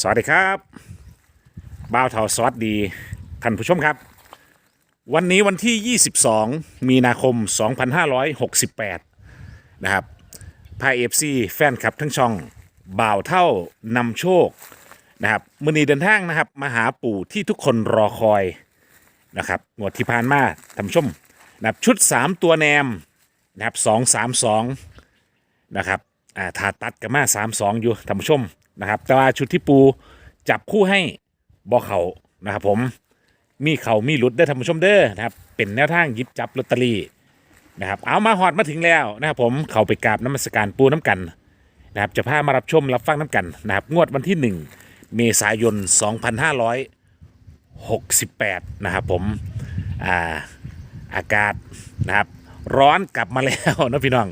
สวัสดีครับบ่าวเทาสวัสดีท่านผู้ชมครับ วันนี้วันที่ 22 มีนาคม 2568 นะครับพายเอฟซีแฟนคลับทั้งช่องบ่าวเท่านำโชคนะครับมือนีเดินทางนะครับมาหาปู่ที่ทุกคนรอคอยนะครับงวดที่ผ่านมาท่านผู้ชมนะครับชุด 3 ตัวแนมนะครับ232นะครับอ่าถาตัดกับมาสามสองอยู่ท่านผู้ชม นะครับ แต่ว่าชุดที่ปูจับคู่ให้บอเขานะครับ ผมมีเขามีหลุดได้ท่านผู้ชมเด้อนะครับเป็นแนวทางยิบจับลอตเตอรี่นะครับเอามาหอดมาถึงแล้วนะครับผมเขาไปกราบน้ำมศการปูน้ำกันนะครับจะพามารับชมรับฟังน้ำกันนะครับงวดวันที่ 1 เมษายน 2568 นะครับผมอ่าอากาศนะครับร้อนกลับมาแล้วนะพี่น้อง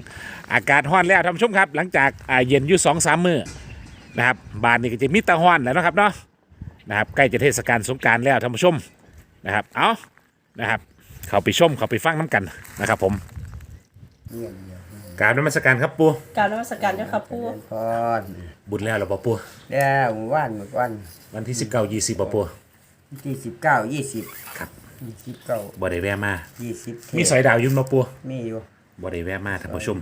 อากาศร้อนแล้วท่านผู้ชมครับ หลังจากเย็นอยู่สองสามมือ นะครับบานนี้ก็จะมีแตะร้อนแล้วนะครับเนาะนะครับใกล้จะเทศกาลสงกรารแล้วท่านผู้ชมนะครับ เอานะครับ เขาไปชมเขาไปฟังน้ำกันนะครับ ผมกรารนมัสการครับปูกรารนมัสการเจ้าค่ะปู่พรบุญแล้วเหรอปะปูแล้วหมู่บ้านหมู่บ้านวันที่สิบเก้ายี่สิบปะปูที่สิบเก้ายี่สิบครับสิบเก้าบ่ได้แวะมายี่สิบมีสอยดาวอยุ่นปะปูมีอยู่บริแวะมาท่านผู้ชม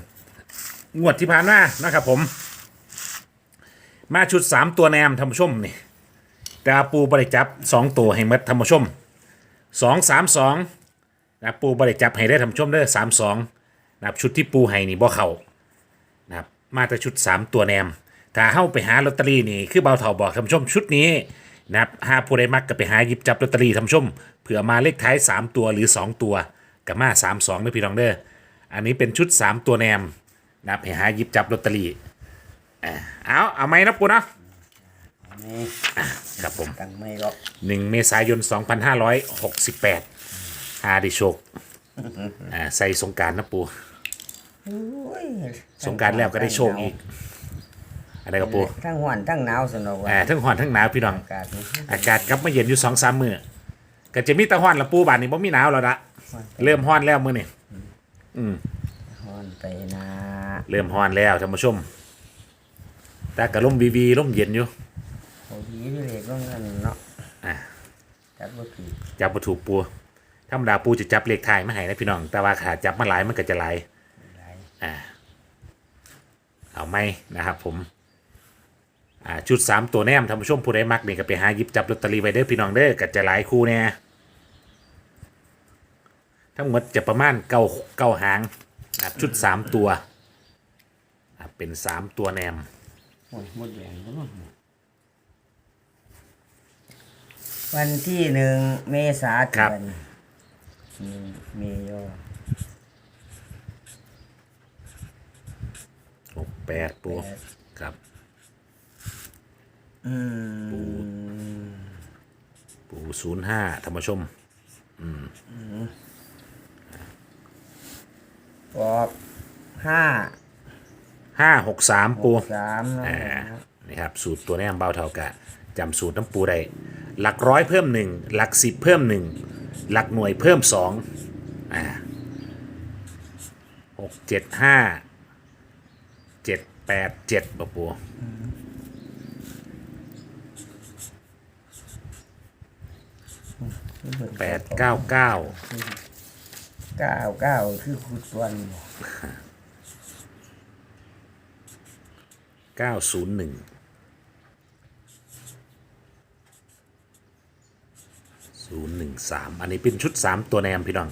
งวดที่ผ่านมานะครับผม มาชุดสามตัวแนมท่านผู้ชมนี่แต่ปูบริจับสองตัวให้มัดท่านผู้ชมสองสามสองนะปูบริจับให้ได้ท่านผู้ชมเด้สามสองนะครับชุดที่ปูให้นี่บ่เขานะครับมาแต่ชุดสามตัวแนมถ้าเข้าไปหาลอตเตอรี่นี่คือเบาเถาบอกท่านผู้ชมชุดนี้นะครับหาผู้ใดมักก็ไปหาหยิบจับลอตเตอรี่ท่านผู้ชมเผื่อมาเลขท้ายสามตัวหรือสองตัวกับมาสามสองเด้อพี่น้องเด้ออันนี้เป็นชุด3ตัวแนมนะครับให้หาหยิบจับลอตเตอรี่ อ่าเอาเอาไหมนะปูเนาะนี่ครับผมตังไม่หรอก1เมษายน2568หาได้โชคอ่าใส่สงกรารนะปูโอ้ยสงกรารแล้วก็ได้โชคอีกอะไรกับปูทั้งหวานทั้งหนาวสนุกว่าอ่าทั้งหอนทั้งหนาวพี่น้อง อากาศนี่อากาศกลับมาเย็นอยู่สองสามมือก็จะมีแตะห้อนละปูบานนี้บ่มีหนาวแล้วละเริ่มห้อนแล้วมือนี่อืมหอนไปนะเริ่มห้อนแล้วท่านผู้ชม แต่กระล่มวีวีล่มเย็นอยู่โอ้ยพี่เล็กก็เงินเนาะอ่าจับบ่ผิดจับประถูกปูธรรมดาปูจะจับเลขท้ายมาให้นะพี่น้อง แต่ว่าขาจับมาหลายมันก็จะหลายหลายอ่าเอาไหมนะครับผมอ่าชุดสามตัวแนมท่านผู้ชมผู้ใดมักนี่ก็ไปหาหยิบจับลอตเตอรี่ไว้เด้อพี่น้องเด้อก็จะหลายคู่แน่ทั้งหมดจะประมาณเก้าเก้าหางนะครับชุดสามตัวอ่าเป็นสามตัวแนม โอ้ยหมดแดงก็มั้งวันที่หนึ่งเมษาครับเดือนมีมีโยหกแปดปูครับ อืมปูศูนย์ห้าท่านผู้ชม ออกห้า ห้าหกสามปูสามเนาะอ่านี่ครับสูตรตัวแนมเบาเท่ากะจำสูตรน้ำปูได้หลักร้อยเพิ่มหนึ่งหลักสิบเพิ่มหนึ่งหลักหน่วยเพิ่มสองอ่าหกเจ็ดห้าเจ็ดแปดเจ็ดปะปูแปดเก้าเก้าเก้าเก้าคือขุดวัน เก้าศูนย์หนึ่งศูนย์หนึ่งสามอันนี้เป็นชุดสามตัวแนมพี่น้อง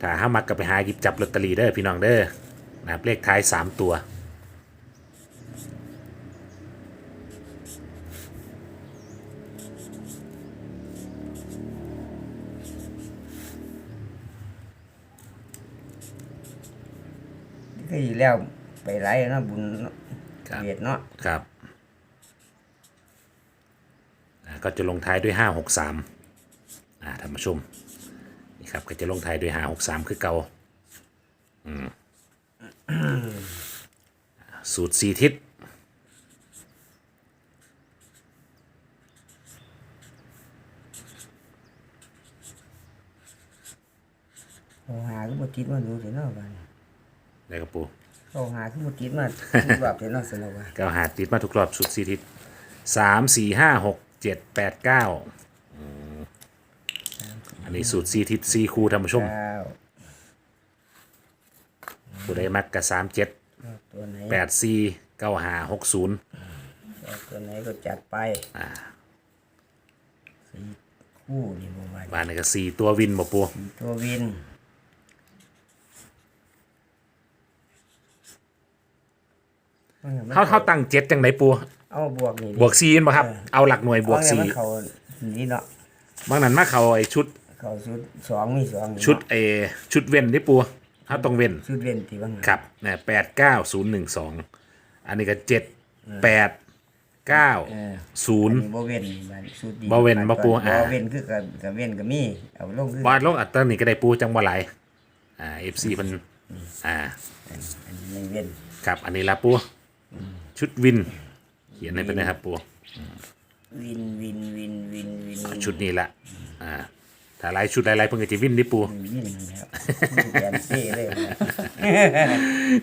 ถ้าห้ามักก็ไปหาหยิบจับลอตเตอรี่เด้อพี่น้องเด้อนะครับเลขท้ายสามตัวก็อยู่แล้วไปไรเนะบุญ ครับเบียดเนาะครับอ่าก็จะลงท้ายด้วยห้าหกสามอ่าท่านผู้ชมนี่ครับก็จะลงท้ายด้วยห้าหกสามคือเก่าอืมสูตรสี่ทิศเขาหาขึ้นมาติดมาดูเถอะเนาะบ้านได้ครับปู เขาหาขึ้นมาติดมาทุกรอบเถอะเนาะสนุกว่าก็หาติดมาทุกรอบสุดสี่ทิศสามสี่ห้าหกเจ็ดแปดเก้าอันนี้สูตรซีทิศซีคูท่านผู้ชมเก้าผู้ใดมักกับสามเจ็ดเอาตัวไหนแปดสี่เก้าห้าหกศูนย์เอาตัวไหนก็จัดไปสี่คู่นี่บ่ว่าบ้านนี้ก็สี่ตัววินบ่ปูสี่ตัววิน เขาเขาตั้งเจ็ดจังไหนปู เอาบวกนี่ดิ บวกสี่บ่ครับเอาหลักหน่วยบวกเอาสี่เนี่ยมันเขานี่เนาะบางนั้นมาเขาไอ้ชุดเขาชุดสองมีสองนี่ชุดเนาะเอชุดเว้นที่ปูเขาต้องเว้น ชุดเว้นที่ว่างครับเนี่ยแปดเก้าศูนย์หนึ่งสองอันนี้ก็เจ็ดแปดเก้าเออศูนย์อับ่เว้นนี่มันชุดดีบ่เว้นบ่ปูบ่อ่าเว้นคือกับกับเว้นก็มีเอาลงคือวาดลงอัตรานี่ก็ได้ปูจังบ่หลายอ่าเอฟซีมันอ่าอันนี้ไม่เว้นครับ อันนี้ละปู ชุดวิน เขียนให้เป็นนะครับปูวินวินวินวินวินชุดนี้ละอ่าถ้าหลายชุดหลายๆเพิ่งจะวินนี่ปู วินแล้วแกนเซ่เลยนะ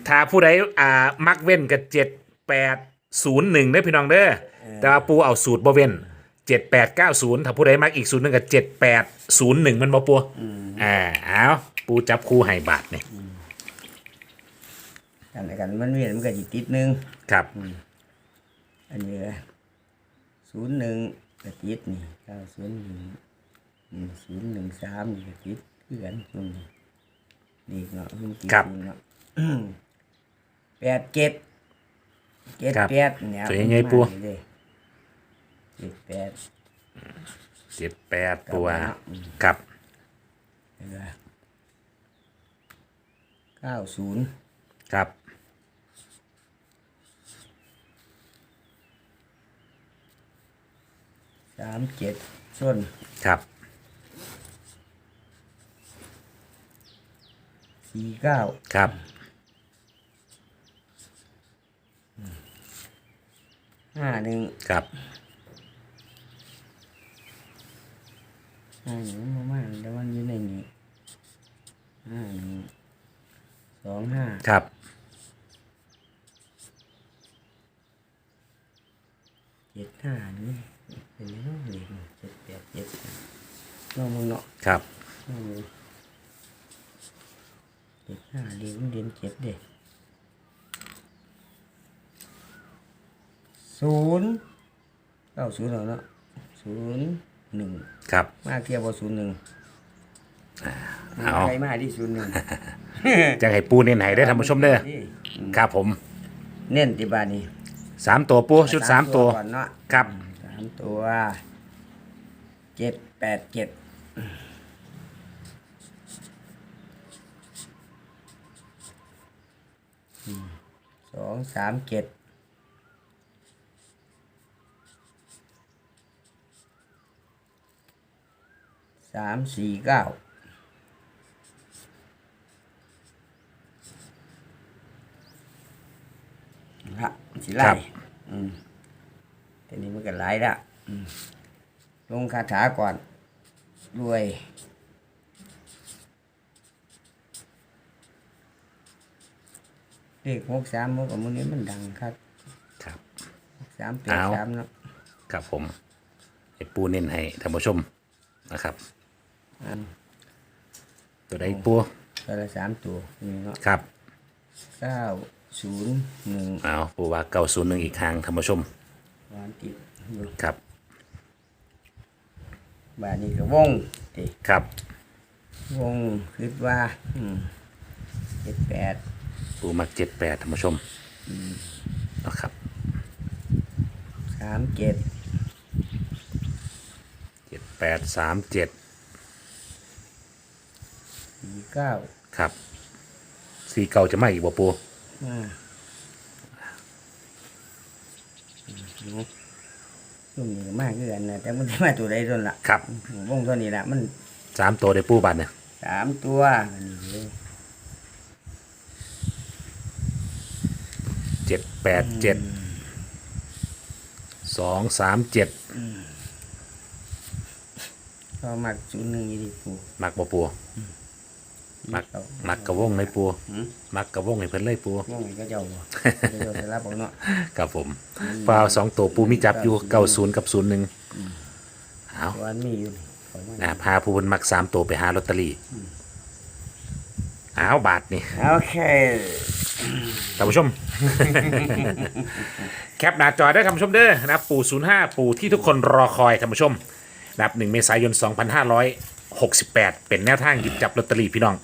ถ้าผู้ใดอ่ามักเว้นกับเจ็ดแปดศูนย์หนึ่งได้อพี่น้องเด้อแต่ว่าปูเอาสูตรบ่เว้นเจ็ดแปดเก้าศูนย์ถ้าผู้ใดมักอีกศูนย์หนึ่งกับเจ็ดแปดศูนย์หนึ่งมันบ่ปูอ่าเอาปูจับคู่ให้บาทนี่ กันแล้วกันมันเวียนมันก็สิติดหนึงครับ อันนี้ศูนย์หนึ่งกระติดนี่เก้าศูนย์หนึ่งศูนย์หนึ่งสามนี่กระติดเพื่อนอืมนี่เนาะมันติดครับนี่เนาะอืมแปดเจ็ดเจ็ดครับแปดเนี่ยตัวยังไงปู่มันมาเลยเจ็ดแปดเจ็ดแปดปูอะครับครับแล้วก็เก้าศูนย์ครับ สามเจ็ดส้นครับสี่เก้าครับห้าหนึ่งครับห้าหนึ่งมามากแล้วมันอยู่ในนี้ห้าหนึ่งสองห้าครับเจ็ดห้านี่ เป็นไงเนาะเด็กเจ็ดแปดเจ็ดน้องมึงเนาะครับน้องมึงเจ็ดห้าเรียนมันเรียนเจ็ดเด็กศูนย์เก้าศูนย์แล้วเนาะศูนย์หนึ่งครับมาเทียบว่าศูนย์หนึ่งเอาใครมาที่ศูนย์หนึ่งจังให้ปูเน้นให้ได้อท่านผู้ชมเด้อครับผม เน้นที่บ้านนี้สามตัวปูชุดสามตัว ก่อนเนาะ ครับสามตัวเจ็ดแปดเจ็ดสองสามเจ็ดสามสี่เก้าละสิไล่ครับอืม ทีนี้มันก็ไล่ละอืมลงคาถาก่อนรวยเลขหกสามหกกับมันนี้มันดังครับครับหกสามแปดเอาสามเนาะครับผมให้ปูเน้นให้ท่านผู้ชมนะครับอันตัวใดปูตัวละสามตัวนี่เนาะครับเก้าศูนย์หนึ่งเอาปูว่าเก้าศูนย์หนึ่งอีกครั้งท่านผู้ชม วานติดอยู่ครับบ้านนี้ก็วงติครับ วงคิดว่าอืมเจ็ดแปดปูมักเจ็ดแปดท่านผู้ชมนะครับสามเจ็ดเจ็ดแปดสามเจ็ดสี่เก้าครับสี่เก้าจะมาอีกบ่ปูมา อืมช่วงนี้ก็มากเกินนะแต่มันจะมาตัวใดตัวละครับวงตัวนี้ละมันสามตัวได้ปูบัตรเนี่ยสามตัวอันนี้เลยเจ็ดแปดเจ็ดสองสามเจ็ดก็มักศูนย์หนึ่งอยู่ดีปูมักบ่ปู มักเอามักกระวงเลยปูหืมมักกระวงให้เพิ่นเลยปูง่วงก็เจ้าบ่เจ้าจะรับเอาเนาะครับผมเปล่าสองตัวปูมีจับอยู่เก้าศูนย์กับศูนย์หนึ่งเอาวันมีอยู่ของมันนะพาผู้บนมักสามตัวไปหาลอตเตอรี่เอาบาทนี่ โอเคท่านผู้ชม แคปหน้าจอได้ท่านผู้ชมเด้อนะครับปู่ 05 ปู่ที่ทุกคนรอคอยท่านผู้ชมนะครับ 1 เมษายน 2568 เป็นแนวทางหยิบจับลอตเตอรี่พี่น้อง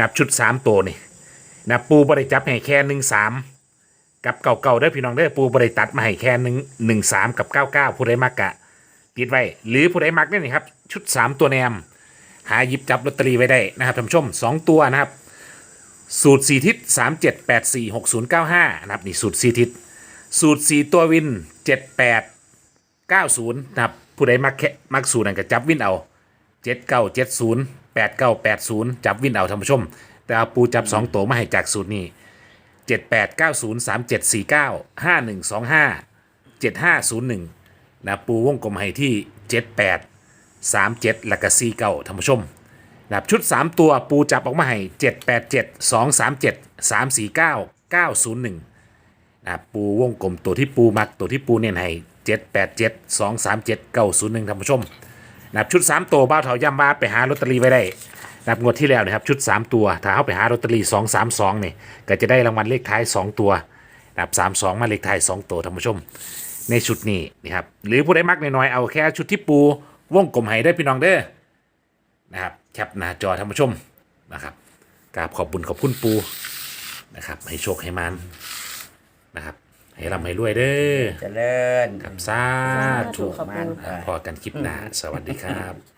นับชุด 3 ตัวนี่นับปูบริจับให้แค่ 13 กับเก่าๆเด้อพี่น้องเด้อปูบริตัดมาให้แค่1 1 3 กับ 99 ผู้ใดมักกะติดไว้ หรือผู้ใดมักเนี่ยนี่ครับ ชุด 3 ตัวแนม หาหยิบจับลอตเตอรี่ไว้ได้นะครับท่านผู้ชม 2 ตัวนะครับ สูตร 4 ทิศ 3 7 8 4 6 0 9 5 นะครับนี่สูตร 4 ทิศ สูตร 4 ตัววิน 78 90 นะครับผู้ใดมักแค่มักสูตรนั้นก็จับวินเอา 79 70 89 80จับวินเอาท่านผู้ชม แต่เอาปูจับ2ตัวมาให้จากสูตรนี้78 90 37 49 5125 7501นะปูวงกลมให้ที่78 37แล้วก็49ท่านผู้ชมนะครับชุด3ตัวปูจับออกมาให้7 8 7 2 3 7 3 4 9 9 0 1นะครับปูวงกลมตัวที่ปูมักตัวที่ปูเน้นให้7 8 7 2 3 7 9 0 1ท่านผู้ชม นะครับชุด 3 ตัวบ้าวเถาย่ำว่าไปหาลอตเตอรี่ไว้ได้นะครับงวดที่แล้วนะครับชุด 3 ตัวถ้าเข้าไปหาลอตเตอรี่2 3 2นี่ก็จะได้รางวัลเลขท้าย 2 ตัวนะครับ3 2 มาเลขท้าย 2 ตัวท่านผู้ชม ในชุดนี้นะครับหรือผู้ใดมักน้อยๆเอาแค่ชุดที่ปูวงกลมให้ได้พี่น้องเด้อนะครับแคปหน้าจอท่านผู้ชมนะครับกราบขอบบุญขอบคุณปูนะครับให้โชคให้มันนะครับ ให้ร่ำให้รวยเด้อเจริญกับสาธุขอบคุณมันพอกันคลิปหน้า สวัสดีครับ